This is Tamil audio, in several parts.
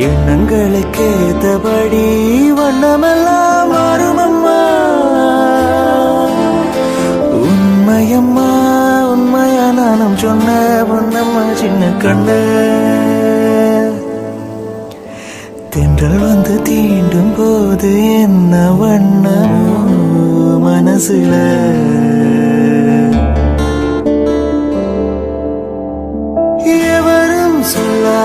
எண்ணங்களுக்கு ஏத்தபடி வண்ணமெல்லாம் மாறுமம்மா. உண்மையம்மா உண்மையா நானும் சொன்ன பொன்னம்மா சின்ன கண்ண. தென்றல் வந்து தீண்டும் போது என்ன வண்ணமோ மனசுல. எவரும் சொல்ல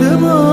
The more.